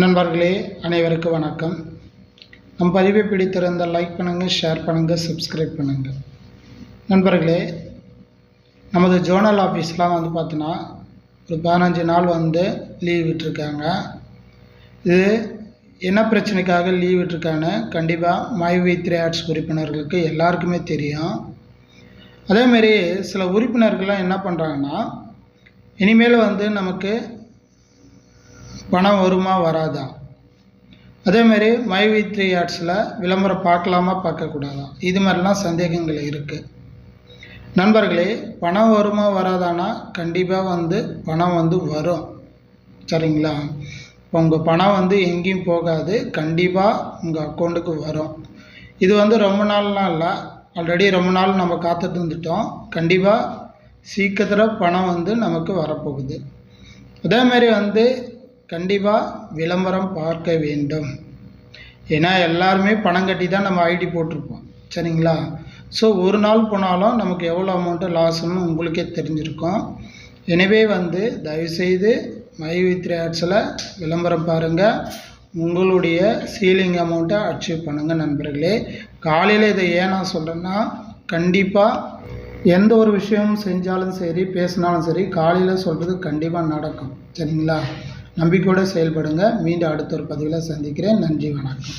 நண்பர்களே அனைவருக்கும் வணக்கம். நம் பதிவை பிடித்திருந்தால் லைக் பண்ணுங்கள் ஷேர் பண்ணுங்கள் சப்ஸ்கிரைப் பண்ணுங்கள் நண்பர்களே நமது ஜோனல் ஆஃபீஸ்லாம் வந்து பார்த்தோன்னா ஒரு பதினஞ்சு நாள் வந்து லீவ் விட்டுருக்காங்க. இது என்ன பிரச்சனைக்காக லீவ் விட்டுருக்கான்னு கண்டிப்பாக மை வி த்ரீ ஆர்ட்ஸ் உறுப்பினர்களுக்கு எல்லாருக்குமே தெரியும். அதேமாரி சில உறுப்பினர்கள்லாம் என்ன பண்ணுறாங்கன்னா இனிமேல் வந்து நமக்கு பணம் வருமா வராதா? அதேமாரி மை வி த்ரீ ஆர்ட்ஸில் விளம்பரம் பார்க்கலாமா பார்க்கக்கூடாதா? இது மாதிரிலாம் சந்தேகங்கள் இருக்குது நண்பர்களே பணம் வருமா வராதானா? கண்டிப்பாக வந்து பணம் வந்து வரும். சரிங்களா? உங்கள் பணம் வந்து எங்கேயும் போகாது. கண்டிப்பாக உங்கள் அக்கௌண்ட்டுக்கு வரும். இது வந்து ரொம்ப நாள்லாம் இல்லை. ஆல்ரெடி ரொம்ப நாள் நம்ம காத்துட்டு இருந்துட்டோம். கண்டிப்பாக சீக்கிரத்தில் பணம் வந்து நமக்கு வரப்போகுது. அதேமாரி வந்து கண்டிப்பாக விளம்பரம் பார்க்க வேண்டும். ஏன்னா எல்லாருமே பணம் கட்டி தான் நம்ம ஐடி போட்டிருப்போம். சரிங்களா? ஸோ ஒரு நாள் போனாலும் நமக்கு எவ்வளோ அமௌண்ட்டு லாஸ்ன்னு உங்களுக்கே தெரிஞ்சிருக்கும். எனவே வந்து தயவுசெய்து மை வித் ஆட்ஸில் விளம்பரம் பாருங்கள் உங்களுடைய சீலிங் அமௌண்ட்டை அச்சீவ் பண்ணுங்கள் நண்பர்களே. காலையில் இதை ஏன் நான் சொல்கிறேன்னா கண்டிப்பாக எந்த ஒரு விஷயம் செஞ்சாலும் சரி பேசினாலும் சரி காலையில் சொல்கிறது கண்டிப்பாக நடக்கும். சரிங்களா? நம்பிக்கையோடு செயல்படுங்க. மீண்டும் அடுத்த ஒரு பதிவில் சந்திக்கிறேன். நன்றி வணக்கம்.